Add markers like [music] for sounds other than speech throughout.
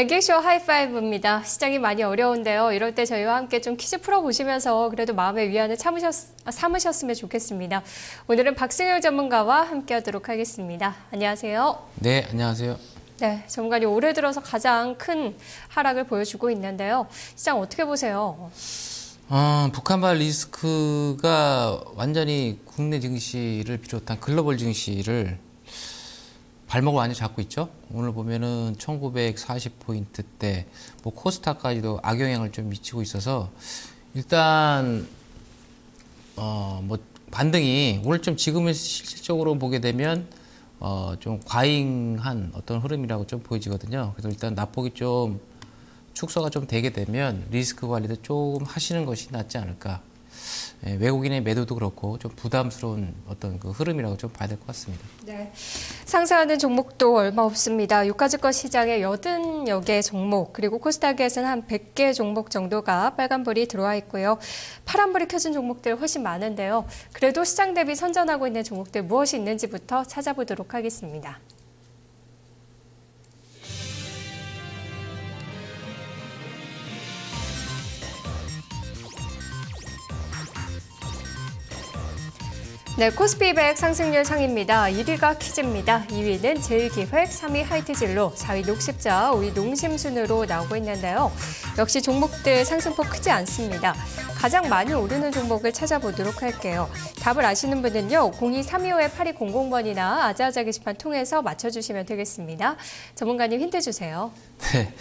뱅킹쇼 하이파이브입니다. 시장이 많이 어려운데요. 이럴 때 저희와 함께 좀 퀴즈 풀어보시면서 그래도 마음의 위안을 참으셨, 삼으셨으면 좋겠습니다. 오늘은 박승효 전문가와 함께 하도록 하겠습니다. 안녕하세요. 네, 안녕하세요. 네, 전문가님 올해 들어서 가장 큰 하락을 보여주고 있는데요. 시장 어떻게 보세요? 어, 북한발 리스크가 완전히 국내 증시를 비롯한 글로벌 증시를 발목을 완전히 잡고 있죠. 오늘 보면은 1940 포인트 대, 뭐 코스닥까지도 악영향을 좀 미치고 있어서 일단, 어, 뭐 반등이 오늘 좀 지금은 실질적으로 보게 되면 어, 좀 과잉한 어떤 흐름이라고 좀 보여지거든요. 그래서 일단 낙폭이 좀 축소가 좀 되게 되면 리스크 관리도 조금 하시는 것이 낫지 않을까 예, 외국인의 매도도 그렇고 좀 부담스러운 어떤 그 흐름이라고 좀 봐야 될 것 같습니다. 네. 상승하는 종목도 얼마 없습니다. 유가증권 시장에 80여 개 종목, 그리고 코스닥에서는 한 100개 종목 정도가 빨간불이 들어와 있고요. 파란불이 켜진 종목들 훨씬 많은데요. 그래도 시장 대비 선전하고 있는 종목들 무엇이 있는지부터 찾아보도록 하겠습니다. 네, 코스피 100 상승률 상입니다. 1위가 퀴즈입니다. 2위는 제일기획, 3위 하이트진로, 4위 녹십자, 5위 농심 순으로 나오고 있는데요. 역시 종목들 상승폭 크지 않습니다. 가장 많이 오르는 종목을 찾아보도록 할게요. 답을 아시는 분은요. 02-325-8200번이나 아자아자 게시판 통해서 맞춰주시면 되겠습니다. 전문가님 힌트 주세요. 네.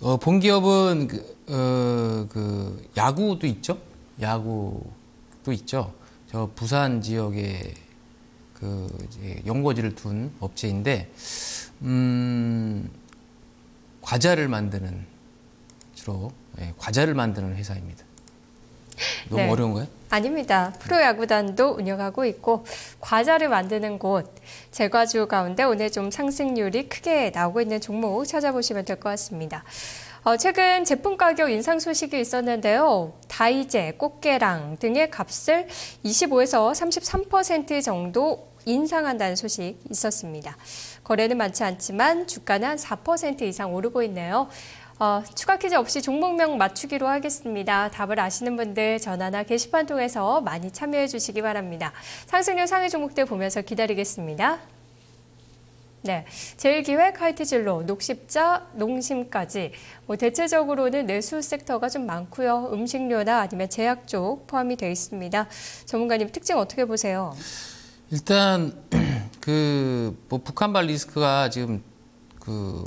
어, 본기업은 그, 어, 그 야구도 있죠? 야구도 있죠. 저 부산 지역에 그 연고지를 둔 업체인데 음 과자를 만드는 주로 예, 과자를 만드는 회사입니다. 너무 네. 어려운가요? 아닙니다. 프로야구단도 운영하고 있고 과자를 만드는 곳 제과주 가운데 오늘 좀 상승률이 크게 나오고 있는 종목 찾아보시면 될 것 같습니다. 어, 최근 제품 가격 인상 소식이 있었는데요. 다이제, 꽃게랑 등의 값을 25에서 33% 정도 인상한다는 소식 있었습니다. 거래는 많지 않지만 주가는 한4% 이상 오르고 있네요. 어, 추가 퀴즈 없이 종목명 맞추기로 하겠습니다. 답을 아시는 분들 전화나 게시판 통해서 많이 참여해 주시기 바랍니다. 상승률 상위 종목들 보면서 기다리겠습니다. 네, 제일기획, 하이티진로, 녹십자, 농심까지 뭐 대체적으로는 내수 섹터가 좀 많고요. 음식료나 아니면 제약 쪽 포함이 되어 있습니다. 전문가님 특징 어떻게 보세요? 일단 [clears throat] 그 뭐 북한발 리스크가 지금 그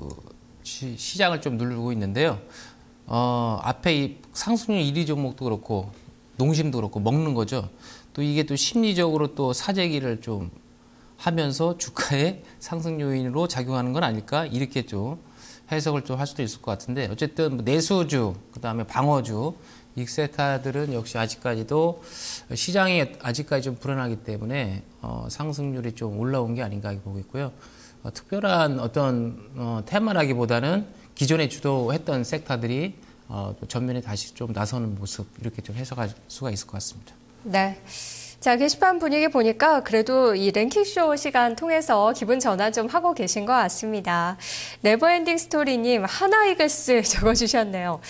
시, 시장을 좀 누르고 있는데요. 어, 앞에 이 상승률 1위 종목도 그렇고 농심도 그렇고 먹는 거죠. 또 이게 또 심리적으로 또 사재기를 좀 하면서 주가의 상승 요인으로 작용하는 건 아닐까 이렇게 좀 해석을 좀 할 수도 있을 것 같은데 어쨌든 뭐 내수주 그다음에 방어주 익세타들은 역시 아직까지도 시장이 아직까지 좀 불안하기 때문에 어, 상승률이 좀 올라온 게 아닌가 보고 있고요. 어, 특별한 어떤 어, 테마라기보다는 기존에 주도했던 섹터들이 어, 전면에 다시 좀 나서는 모습 이렇게 좀 해석할 수가 있을 것 같습니다. 네. 자, 게시판 분위기 보니까 그래도 이 랭킹쇼 시간 통해서 기분 전환 좀 하고 계신 것 같습니다. 네버엔딩 스토리님, 하나 이글스 [laughs] 적어주셨네요.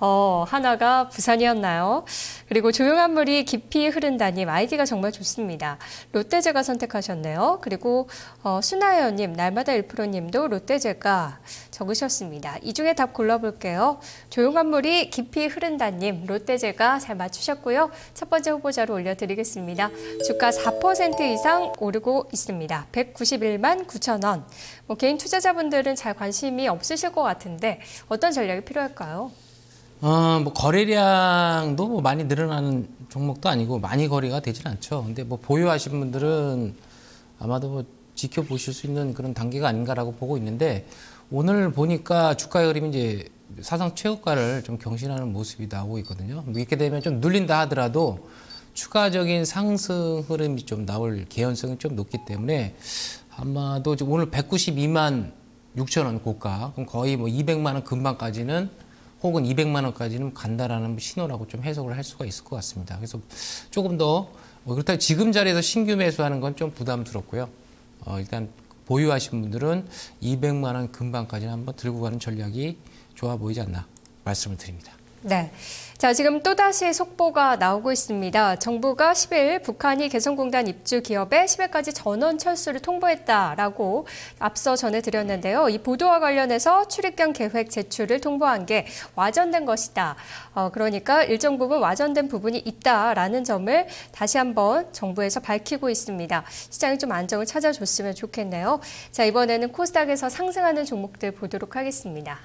어, 하나가 부산이었나요? 그리고 조용한 물이 깊이 흐른다님 아이디가 정말 좋습니다. 롯데제가 선택하셨네요. 그리고 어, 수나연님, 날마다 1%님도 롯데제가 적으셨습니다. 이 중에 답 골라볼게요. 조용한 물이 깊이 흐른다님, 롯데제가 잘 맞추셨고요. 첫 번째 후보자로 올려드리겠습니다. 주가 4% 이상 오르고 있습니다. 191만 9천 원. 뭐 개인 투자자분들은 잘 관심이 없으실 것 같은데 어떤 전략이 필요할까요? 어, 뭐 거래량도 뭐 많이 늘어나는 종목도 아니고 많이 거래가 되진 않죠. 근데 뭐 보유하신 분들은 아마도 뭐 지켜보실 수 있는 그런 단계가 아닌가라고 보고 있는데 오늘 보니까 주가의 흐름이 이제 사상 최고가를 좀 경신하는 모습이 나오고 있거든요. 뭐 이렇게 되면 좀 눌린다 하더라도 추가적인 상승 흐름이 좀 나올 개연성이 좀 높기 때문에 아마도 오늘 192만 6천 원 고가, 그럼 거의 뭐 200만 원 근방까지는 혹은 200만 원까지는 간다라는 신호라고 좀 해석을 할 수가 있을 것 같습니다. 그래서 조금 더뭐 그렇다고 지금 자리에서 신규 매수하는 건 좀 부담스럽고요. 어, 일단 보유하신 분들은 200만 원 금방까지는 한번 들고 가는 전략이 좋아 보이지 않나 말씀을 드립니다. 네. 자, 지금 또다시 속보가 나오고 있습니다. 정부가 10일 북한이 개성공단 입주 기업에 10일까지 전원 철수를 통보했다라고 앞서 전해드렸는데요. 이 보도와 관련해서 출입경 계획 제출을 통보한 게 와전된 것이다. 어, 그러니까 일정 부분 와전된 부분이 있다라는 점을 다시 한번 정부에서 밝히고 있습니다. 시장이 좀 안정을 찾아줬으면 좋겠네요. 자, 이번에는 코스닥에서 상승하는 종목들 보도록 하겠습니다.